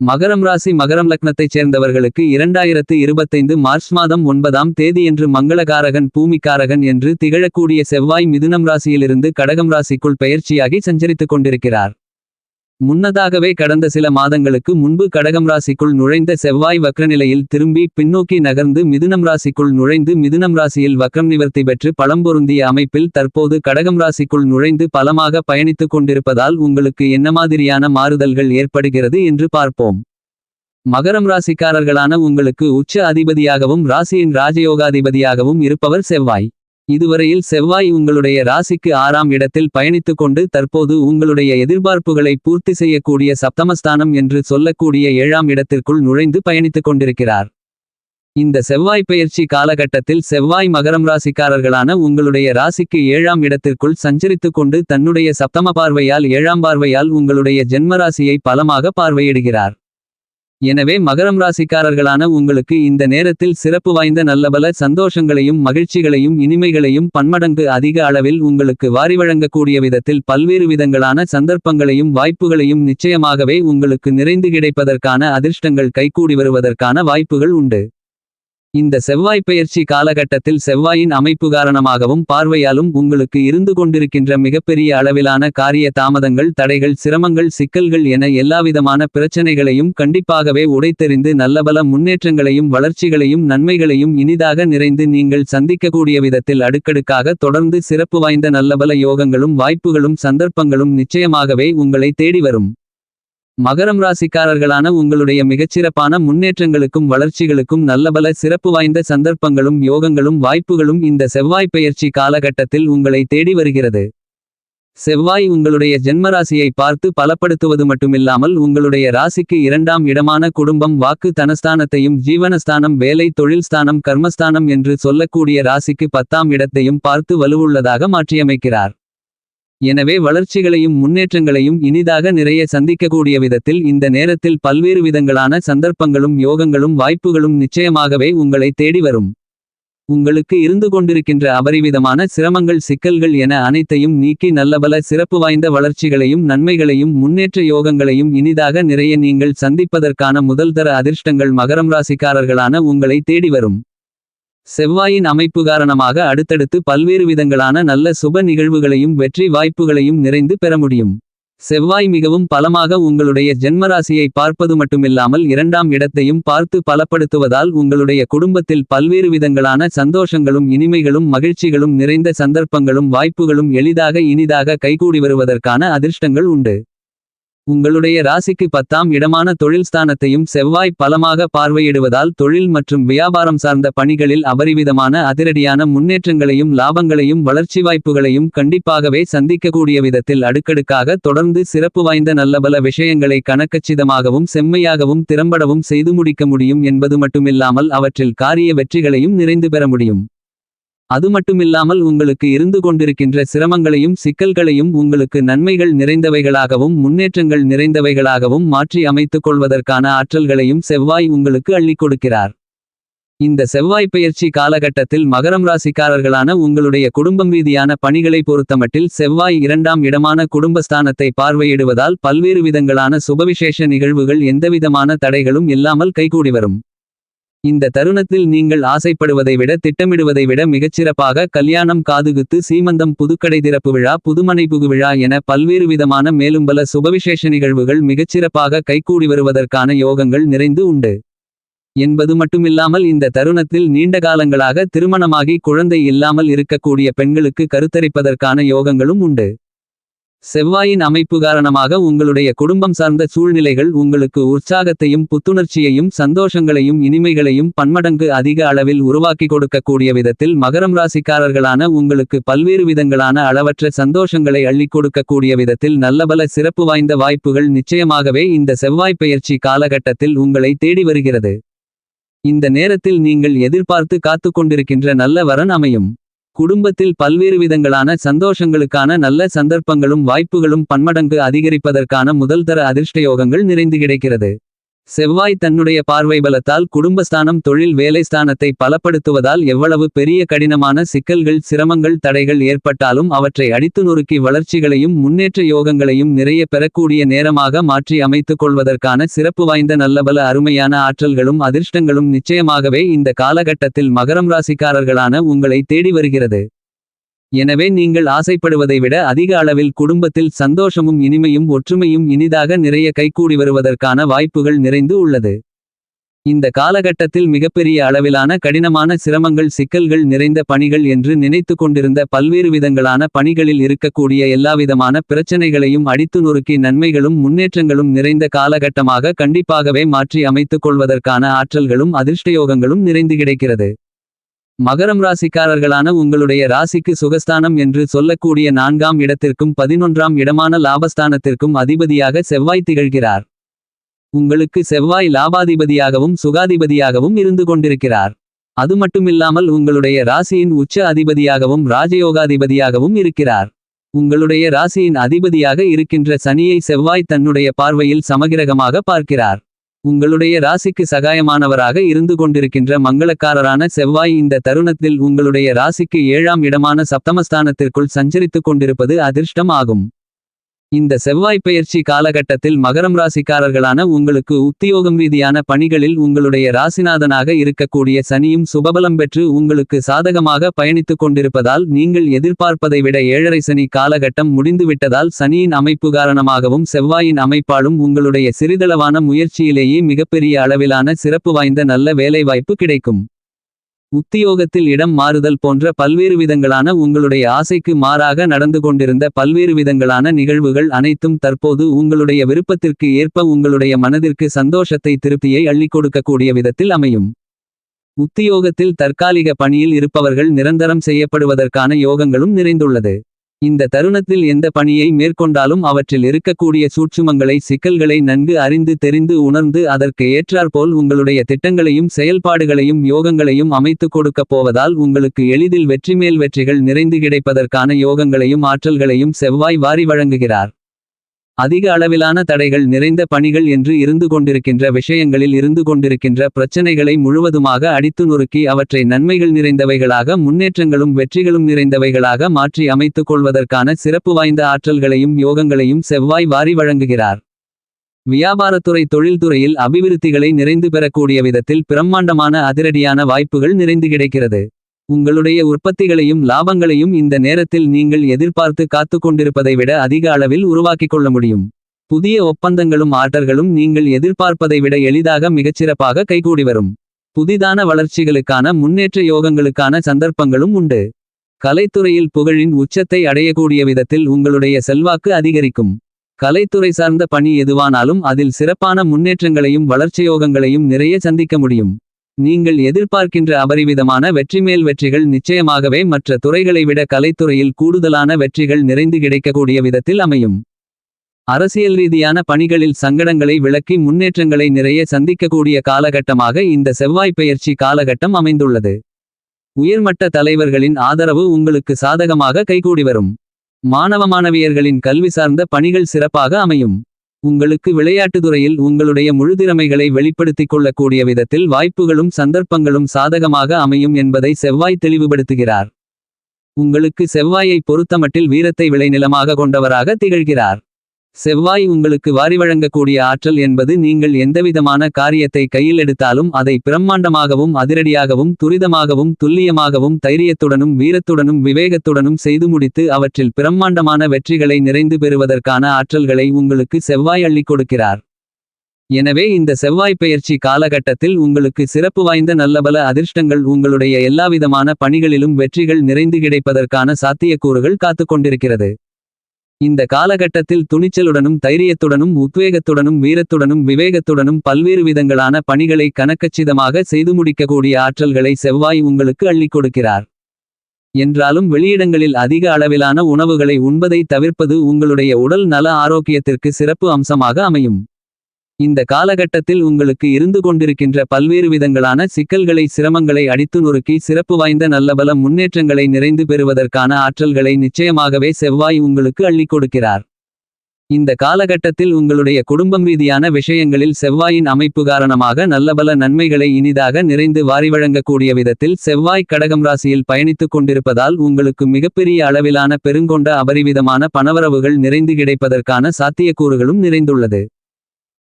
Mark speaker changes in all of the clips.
Speaker 1: மகரம் ராசி மகரம் லக்னத்தைச் சேர்ந்தவர்களுக்கு இரண்டாயிரத்து இருபத்தைந்து மார்ச் மாதம் ஒன்பதாம் தேதியன்று மங்களகாரகன் பூமிக்காரகன் என்று திகழக்கூடிய செவ்வாய் மிதுனம் ராசியிலிருந்து கடகம் ராசிக்குள் பெயர்ச்சியாகி சஞ்சரித்துக் கொண்டிருக்கிறார். முன்னதாகவே கடந்த சில மாதங்களுக்கு முன்பு கடகம் ராசிக்குள் நுழைந்த செவ்வாய் வக்ரநிலையில் திரும்பி பின்னோக்கி நகர்ந்து மிதுனம் ராசிக்குள் நுழைந்து மிதுனம் ராசியில் வக்ரம் நிவர்த்தி பெற்று பழம்பொருந்திய அமைப்பில் தற்போது கடகம் ராசிக்குள் நுழைந்து பலமாக பயணித்துக் கொண்டிருப்பதால் உங்களுக்கு என்ன மாதிரியான மாறுதல்கள் ஏற்படுகிறது என்று பார்ப்போம். மகரம் ராசிக்காரர்களான உங்களுக்கு உச்ச அதிபதியாகவும் ராசியின் ராஜயோகாதிபதியாகவும் இருப்பவர் செவ்வாய். இதுவரையில் செவ்வாய் உங்களுடைய ராசிக்கு ஆறாம் இடத்தில் பயணித்துக் கொண்டு தற்போது உங்களுடைய எதிர்பார்ப்புகளை பூர்த்தி செய்யக்கூடிய சப்தமஸ்தானம் என்று சொல்லக்கூடிய ஏழாம் இடத்திற்குள் நுழைந்து பயணித்துக் கொண்டிருக்கிறார். இந்த செவ்வாய் பயிற்சி காலகட்டத்தில் செவ்வாய் மகரம் ராசிக்காரர்களான உங்களுடைய ராசிக்கு ஏழாம் இடத்திற்குள் சஞ்சரித்துக் கொண்டு தன்னுடைய சப்தம பார்வையால் ஏழாம் பார்வையால் உங்களுடைய ஜென்மராசியை பலமாக பார்வையிடுகிறார். எனவே மகரம் ராசிக்காரர்களான உங்களுக்கு இந்த நேரத்தில் சிறப்பு வாய்ந்த நல்லபல சந்தோஷங்களையும் மகிழ்ச்சிகளையும் இனிமைகளையும் பன்மடங்கு அதிக அளவில் உங்களுக்கு வாரி வழங்கக்கூடிய விதத்தில் பல்வேறு விதங்களான சந்தர்ப்பங்களையும் வாய்ப்புகளையும் நிச்சயமாகவே உங்களுக்கு நிறைந்து கிடைப்பதற்கான அதிர்ஷ்டங்கள் கைகூடி வருவதற்கான வாய்ப்புகள் உண்டு. இந்த செவ்வாய் பெயர்ச்சி காலகட்டத்தில் செவ்வாயின் அமைப்பு காரணமாகவும் பார்வையாலும் உங்களுக்கு இருந்து கொண்டிருக்கின்ற மிகப்பெரிய அளவிலான காரிய தாமதங்கள் தடைகள் சிரமங்கள் சிக்கல்கள் என எல்லாவிதமான பிரச்சனைகளையும் கண்டிப்பாகவே உடைத்தெறிந்து நல்லபல முன்னேற்றங்களையும் வளர்ச்சிகளையும் நன்மைகளையும் இனிதாக நிறைந்து நீங்கள் சந்திக்கக்கூடிய விதத்தில் அடுக்கடுக்காக தொடர்ந்து சிறப்பு வாய்ந்த நல்லபல யோகங்களும் வாய்ப்புகளும் சந்தர்ப்பங்களும் நிச்சயமாகவே உங்களை தேடி வரும். மகரம் ராசிக்காரர்களான உங்களுடைய மிகச்சிறப்பான முன்னேற்றங்களுக்கும் வளர்ச்சிகளுக்கும் நல்லபல சிறப்பு வாய்ந்த சந்தர்ப்பங்களும் யோகங்களும் வாய்ப்புகளும் இந்த செவ்வாய் பெயர்ச்சி காலகட்டத்தில் உங்களை தேடி வருகிறது. செவ்வாய் உங்களுடைய ஜென்மராசியை பார்த்து பலப்படுத்துவது மட்டுமில்லாமல் உங்களுடைய ராசிக்கு இரண்டாம் இடமான குடும்பம் வாக்கு தனஸ்தானத்தையும் ஜீவனஸ்தானம் வேலை தொழில் ஸ்தானம் கர்மஸ்தானம் என்று சொல்லக்கூடிய ராசிக்கு பத்தாம் இடத்தையும் பார்த்து வலுவுள்ளதாக மாற்றியமைக்கிறார். எனவே வளர்ச்சிகளையும் முன்னேற்றங்களையும் இனிதாக நிறைய சந்திக்கக்கூடிய விதத்தில் இந்த நேரத்தில் பல்வேறு விதங்களான சந்தர்ப்பங்களும் யோகங்களும் வாய்ப்புகளும் நிச்சயமாகவே உங்களை தேடி வரும். உங்களுக்கு இருந்து கொண்டிருக்கின்ற அபரிவிதமான சிரமங்கள் சிக்கல்கள் என அனைத்தையும் நீக்கி நல்லபல சிறப்பு வாய்ந்த வளர்ச்சிகளையும் நன்மைகளையும் முன்னேற்ற யோகங்களையும் இனிதாக நிறைய நீங்கள் சந்திப்பதற்கான முதல்தர அதிர்ஷ்டங்கள் மகரம் ராசிக்காரர்களான உங்களை தேடி வரும். செவ்வாயின் அமைப்பு காரணமாக அடுத்தடுத்து பல்வேறு விதங்களான நல்ல சுப நிகழ்வுகளையும் வெற்றி வாய்ப்புகளையும் நிறைந்து பெற முடியும். செவ்வாய் மிகவும் பலமாக உங்களுடைய ஜென்மராசியை பார்ப்பது மட்டுமில்லாமல் இரண்டாம் இடத்தையும் பார்த்து பலப்படுத்துவதால் உங்களுடைய குடும்பத்தில் பல்வேறு விதங்களான சந்தோஷங்களும் இனிமைகளும் மகிழ்ச்சிகளும் நிறைந்த சந்தர்ப்பங்களும் வாய்ப்புகளும் எளிதாக இனிதாக கைகூடி வருவதற்கான அதிர்ஷ்டங்கள் உண்டு. உங்களுடைய ராசிக்கு பத்தாம் இடமான தொழில் ஸ்தானத்தையும் செவ்வாய் பலமாக பார்வையிடுவதால் தொழில் மற்றும் வியாபாரம் சார்ந்த பணிகளில் அபரிவிதமான அதிரடியான முன்னேற்றங்களையும் லாபங்களையும் வளர்ச்சி வாய்ப்புகளையும் கண்டிப்பாகவே சந்திக்கக்கூடிய விதத்தில் அடுக்கடுக்காக தொடர்ந்து சிறப்பு வாய்ந்த நல்லபல விஷயங்களை கணக்கச்சிதமாகவும் செம்மையாகவும் திறம்படவும் செய்து முடிக்க முடியும் என்பது மட்டுமில்லாமல் அவற்றில் காரிய வெற்றிகளையும் நிறைந்து பெற முடியும். அது மட்டுமில்லாமல் உங்களுக்கு இருந்து கொண்டிருக்கின்ற சிரமங்களையும் சிக்கல்களையும் உங்களுக்கு நன்மைகள் நிறைந்தவைகளாகவும் முன்னேற்றங்கள் நிறைந்தவைகளாகவும் மாற்றி அமைத்துக் கொள்வதற்கான ஆற்றல்களையும் செவ்வாய் உங்களுக்கு அள்ளிக் கொடுக்கிறார். இந்த செவ்வாய் பெயர்ச்சி காலகட்டத்தில் மகரம் ராசிக்காரர்களான உங்களுடைய குடும்பம் ரீதியான பணிகளை பொறுத்தமட்டில் செவ்வாய் இரண்டாம் இடமான குடும்பஸ்தானத்தை பார்வையிடுவதால் பல்வேறு விதங்களான சுபவிசேஷ நிகழ்வுகள் எந்தவிதமான தடைகளும் இல்லாமல் கைகூடி வரும். இந்த தருணத்தில் நீங்கள் ஆசைப்படுவதை விட திட்டமிடுவதை விட மிகச்சிறப்பாக கல்யாணம் காதுகுத்து சீமந்தம் புதுக்கடை திறப்பு விழா புதுமனை புகு விழா என பல்வேறு விதமான மேலும் பல சுபவிசேஷ நிகழ்வுகள் மிகச்சிறப்பாக கைகூடி வருவதற்கான யோகங்கள் நிறைந்து உண்டு. என்பது மட்டுமில்லாமல் இந்த தருணத்தில் நீண்ட காலங்களாக திருமணமாகி குழந்தை இல்லாமல் இருக்கக்கூடிய பெண்களுக்கு கருத்தரிப்பதற்கான யோகங்களும் உண்டு. செவ்வாயின் அமைப்பு காரணமாக உங்களுடைய குடும்பம் சார்ந்த சூழ்நிலைகள் உங்களுக்கு உற்சாகத்தையும் புத்துணர்ச்சியையும் சந்தோஷங்களையும் இனிமைகளையும் பன்மடங்கு அதிக அளவில் உருவாக்கி கொடுக்கக்கூடிய விதத்தில் மகரம் ராசிக்காரர்களான உங்களுக்கு பல்வேறு விதங்களான அளவற்ற சந்தோஷங்களை அள்ளிக் கொடுக்கக்கூடிய விதத்தில் நல்லபல சிறப்பு வாய்ந்த வாய்ப்புகள் நிச்சயமாகவே இந்த செவ்வாய் பெயர்ச்சி காலகட்டத்தில் உங்களை தேடி வருகிறது. இந்த நேரத்தில் நீங்கள் எதிர்பார்த்து காத்துக் கொண்டிருக்கின்ற நல்ல வரன் அமையும். குடும்பத்தில் பல்வேறு விதங்களான சந்தோஷங்களுக்கான நல்ல சந்தர்ப்பங்களும் வாய்ப்புகளும் பன்மடங்கு அதிகரிப்பதற்கான முதல்தர அதிர்ஷ்டயோகங்கள் நிறைந்து கிடைக்கிறது. செவ்வாய் தன்னுடைய பார்வை பலத்தால் குடும்பஸ்தானம் தொழில் வேலைஸ்தானத்தை பலப்படுத்துவதால் எவ்வளவு பெரிய கடினமான சிக்கல்கள் சிரமங்கள் தடைகள் ஏற்பட்டாலும் அவற்றை அடித்து நொறுக்கி வளர்ச்சிகளையும் முன்னேற்ற யோகங்களையும் நிறைய பெறக்கூடிய நேரமாக மாற்றி அமைத்துக் கொள்வதற்கான சிறப்பு வாய்ந்த நல்லபல அருமையான ஆற்றல்களும் அதிர்ஷ்டங்களும் நிச்சயமாகவே இந்த காலகட்டத்தில் மகரம் ராசிக்காரர்களான உங்களை தேடி வருகிறது. எனவே நீங்கள் ஆசைப்படுவதை விட அதிக அளவில் குடும்பத்தில் சந்தோஷமும் இனிமையும் ஒற்றுமையும் இனிதாக நிறைய கைகூடி வருவதற்கான வாய்ப்புகள் நிறைந்து உள்ளது. இந்த காலகட்டத்தில் மிகப்பெரிய அளவிலான கடினமான சிரமங்கள் சிக்கல்கள் நிறைந்த பணிகள் என்று நினைத்து கொண்டிருந்த பல்வேறு விதங்களான பணிகளில் இருக்கக்கூடிய எல்லாவிதமான பிரச்சனைகளையும் அடித்து நொறுக்கி நன்மைகளும் முன்னேற்றங்களும் நிறைந்த காலகட்டமாக கண்டிப்பாகவே மாற்றி அமைத்துக் கொள்வதற்கான ஆற்றல்களும் அதிர்ஷ்டயோகங்களும் நிறைந்து கிடைக்கிறது. மகரம் ராசிக்காரர்களான உங்களுடைய ராசிக்கு சுகஸ்தானம் என்று சொல்லக்கூடிய நான்காம் இடத்திற்கும் பதினொன்றாம் இடமான லாபஸ்தானத்திற்கும் அதிபதியாக செவ்வாய் திகழ்கிறார். உங்களுக்கு செவ்வாய் லாபாதிபதியாகவும் சுகாதிபதியாகவும் இருந்து கொண்டிருக்கிறார். அது மட்டுமில்லாமல் உங்களுடைய ராசியின் உச்ச அதிபதியாகவும் ராஜயோகாதிபதியாகவும் இருக்கிறார். உங்களுடைய ராசியின் அதிபதியாக இருக்கின்ற சனியை செவ்வாய் தன்னுடைய பார்வையில் சமகிரகமாக பார்க்கிறார். உங்களுடைய ராசிக்கு சகாயமானவராக இருந்து கொண்டிருக்கின்ற மங்களக்காரரான செவ்வாய் இந்த தருணத்தில் உங்களுடைய ராசிக்கு ஏழாம் இடமான சப்தமஸ்தானத்திற்குள் சஞ்சரித்துக் கொண்டிருப்பது அதிர்ஷ்டம் ஆகும். இந்த செவ்வாய் பெயர்ச்சி காலகட்டத்தில் மகரம் ராசிக்காரர்களான உங்களுக்கு உத்தியோகம் ரீதியான பணிகளில் உங்களுடைய ராசிநாதனாக இருக்கக்கூடிய சனியும் சுபபலம் பெற்று உங்களுக்கு சாதகமாக பயணித்துக் கொண்டிருப்பதால் நீங்கள் எதிர்பார்ப்பதை விட ஏழரை சனி காலகட்டம் முடிந்துவிட்டதால் சனியின் அமைப்பு காரணமாகவும் செவ்வாயின் அமைப்பாலும் உங்களுடைய சிறிதளவான முயற்சியிலேயே மிகப்பெரிய அளவிலான சிறப்பு வாய்ந்த நல்ல வேலைவாய்ப்பு கிடைக்கும். உத்தியோகத்தில் இடம் மாறுதல் போன்ற பல்வேறு விதங்களான உங்களுடைய ஆசைக்கு மாறாக நடந்து கொண்டிருந்த பல்வேறு விதங்களான நிகழ்வுகள் அனைத்தும் தற்போது உங்களுடைய விருப்பத்திற்கு ஏற்ப உங்களுடைய மனதிற்கு சந்தோஷத்தை திருப்தியை அள்ளிக் கொடுக்கக்கூடிய விதத்தில் அமையும். உத்தியோகத்தில் தற்காலிக பணியில் இருப்பவர்கள் நிரந்தரம் செய்யப்படுவதற்கான யோகங்களும் நிறைந்துள்ளது. இந்த தருணத்தில் எந்த பணியை மேற்கொண்டாலும் அவற்றில் இருக்கக்கூடிய சூட்சுமங்களை சிக்கல்களை நன்கு அறிந்து தெரிந்து உணர்ந்து அதற்கு ஏற்றாற்போல் உங்களுடைய திட்டங்களையும் செயல்பாடுகளையும் யோகங்களையும் அமைத்துக் கொடுக்கப் போவதால் உங்களுக்கு எளிதில் வெற்றிமேல் வெற்றிகள் நிறைந்து கிடைப்பதற்கான யோகங்களையும் ஆற்றல்களையும் செவ்வாய் வாரி வழங்குகிறார். அதிக அளவிலான தடைகள் நிறைந்த பணிகள் என்று இருந்து கொண்டிருக்கின்ற விஷயங்களில் இருந்து கொண்டிருக்கின்ற பிரச்சனைகளை முழுவதுமாக அடித்து நொறுக்கி அவற்றை நன்மைகள் நிறைந்தவைகளாக முன்னேற்றங்களும் வெற்றிகளும் நிறைந்தவைகளாக மாற்றி அமைத்துக் கொள்வதற்கான சிறப்பு வாய்ந்த ஆற்றல்களையும் யோகங்களையும் செவ்வாய் வாரி வழங்குகிறார். வியாபாரத்துறை தொழில்துறையில் அபிவிருத்திகளை நிறைந்து பெறக்கூடிய விதத்தில் பிரம்மாண்டமான அதிரடியான வாய்ப்புகள் நிறைந்து கிடைக்கிறது. உங்களுடைய உற்பத்திகளையும் லாபங்களையும் இந்த நேரத்தில் நீங்கள் எதிர்பார்த்து காத்து கொண்டிருப்பதை விட அதிக அளவில் உருவாக்கிக் கொள்ள முடியும். புதிய ஒப்பந்தங்களும் ஆர்டர்களும் நீங்கள் எதிர்பார்ப்பதை விட எளிதாக மிகச்சிறப்பாக கைகூடி வரும். புதிதான வளர்ச்சிகளுக்கான முன்னேற்ற யோகங்களுக்கான சந்தர்ப்பங்களும் உண்டு. கலைத்துறையில் புகழின் உச்சத்தை அடையக்கூடிய விதத்தில் உங்களுடைய செல்வாக்கு அதிகரிக்கும். கலைத்துறை சார்ந்த பணி எதுவானாலும் அதில் சிறப்பான முன்னேற்றங்களையும் வளர்ச்சியோகங்களையும் நிறைய சந்திக்க முடியும். நீங்கள் எதிர்பார்க்கின்ற அபரிவிதமான வெற்றிமேல் வெற்றிகள் நிச்சயமாகவே மற்ற துறைகளை விட கலைத்துறையில் கூடுதலான வெற்றிகள் நிறைந்து கிடைக்கக்கூடிய விதத்தில் அமையும். அரசியல் ரீதியான பணிகளில் சங்கடங்களை விளக்கி முன்னேற்றங்களை நிறைய சந்திக்கக்கூடிய காலகட்டமாக இந்த செவ்வாய் பெயர்ச்சி காலகட்டம் அமைந்துள்ளது. உயர்மட்ட தலைவர்களின் ஆதரவு உங்களுக்கு சாதகமாக கைகூடி வரும். மாணவ மாணவியர்களின் கல்வி சார்ந்த பணிகள் சிறப்பாக அமையும். உங்களுக்கு விளையாட்டுத்துறையில் உங்களுடைய முழுதிறமைகளை வெளிப்படுத்திக் கொள்ளக்கூடிய விதத்தில் வாய்ப்புகளும் சந்தர்ப்பங்களும் சாதகமாக அமையும் என்பதை செவ்வாய் தெளிவுபடுத்துகிறார். உங்களுக்கு செவ்வாயை பொறுத்தமட்டில் வீரத்தை விளைநிலமாக கொண்டவராக திகழ்கிறார். செவ்வாய் உங்களுக்கு வாரி வழங்கக்கூடிய ஆற்றல் என்பது நீங்கள் எந்தவிதமான காரியத்தை கையில் எடுத்தாலும் அதை பிரம்மாண்டமாகவும் அதிரடியாகவும் துரிதமாகவும் துல்லியமாகவும் தைரியத்துடனும் வீரத்துடனும் விவேகத்துடனும் செய்து முடித்து அவற்றில் பிரம்மாண்டமான வெற்றிகளை நிறைந்து பெறுவதற்கான ஆற்றல்களை உங்களுக்கு செவ்வாய் அள்ளிக் கொடுக்கிறார். எனவே இந்த செவ்வாய் பெயர்ச்சி காலகட்டத்தில் உங்களுக்கு சிறப்பு வாய்ந்த நல்லபல அதிர்ஷ்டங்கள் உங்களுடைய எல்லாவிதமான பணிகளிலும் வெற்றிகள் நிறைந்து கிடைப்பதற்கான சாத்தியக்கூறுகள் காத்துக் கொண்டிருக்கிறது. இந்த காலகட்டத்தில் துணிச்சலுடனும் தைரியத்துடனும் உத்வேகத்துடனும் வீரத்துடனும் விவேகத்துடனும் பல்வேறு விதங்களான பணிகளை கணக்கச்சிதமாக செய்து முடிக்கக்கூடிய ஆற்றல்களை செவ்வாய் உங்களுக்கு அள்ளிக் கொடுக்கிறார். என்றாலும் வெளியிடங்களில் அதிக அளவிலான உணவுகளை உண்பதை தவிர்ப்பது உங்களுடைய உடல் நல ஆரோக்கியத்திற்கு சிறப்பு அம்சமாக அமையும். இந்த காலகட்டத்தில் உங்களுக்கு இருந்து கொண்டிருக்கின்ற பல்வேறு விதங்களான சிக்கல்களை சிரமங்களை அடித்து நொறுக்கி சிறப்பு வாய்ந்த நல்லபல முன்னேற்றங்களை நிறைந்து பெறுவதற்கான ஆற்றல்களை நிச்சயமாகவே செவ்வாய் உங்களுக்கு அள்ளிக் கொடுக்கிறார். இந்த காலகட்டத்தில் உங்களுடைய குடும்பம் ரீதியான விஷயங்களில் செவ்வாயின் அமைப்பு காரணமாக நல்லபல நன்மைகளை இனிதாக நிறைந்து வாரி வழங்கக்கூடிய விதத்தில் செவ்வாய் கடகம் ராசியில் பயணித்துக் கொண்டிருப்பதால் உங்களுக்கு மிகப்பெரிய அளவிலான பெருங்கொண்ட அபரிவிதமான பணவரவுகள் நிறைந்து கிடைப்பதற்கான சாத்தியக்கூறுகளும் நிறைந்துள்ளது.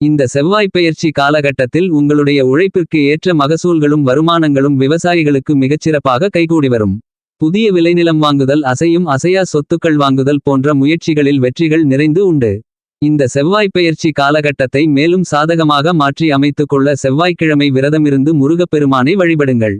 Speaker 1: இந்த செவ்வாய் பெயர்ச்சி காலகட்டத்தில் உங்களுடைய உழைப்பிற்கு ஏற்ற மகசூல்களும் வருமானங்களும் விவசாயிகளுக்கு மிகச்சிறப்பாக கைகூடி வரும். புதிய விளைநிலம் வாங்குதல் அசையும் அசையா சொத்துக்கள் வாங்குதல் போன்ற முயற்சிகளில் வெற்றிகள் நிறைந்து உண்டு. இந்த செவ்வாய் பெயர்ச்சி காலகட்டத்தை மேலும் சாதகமாக மாற்றி அமைத்துக்கொள்ள செவ்வாய்க்கிழமை விரதமிருந்து முருகப்பெருமானை வழிபடுங்கள்.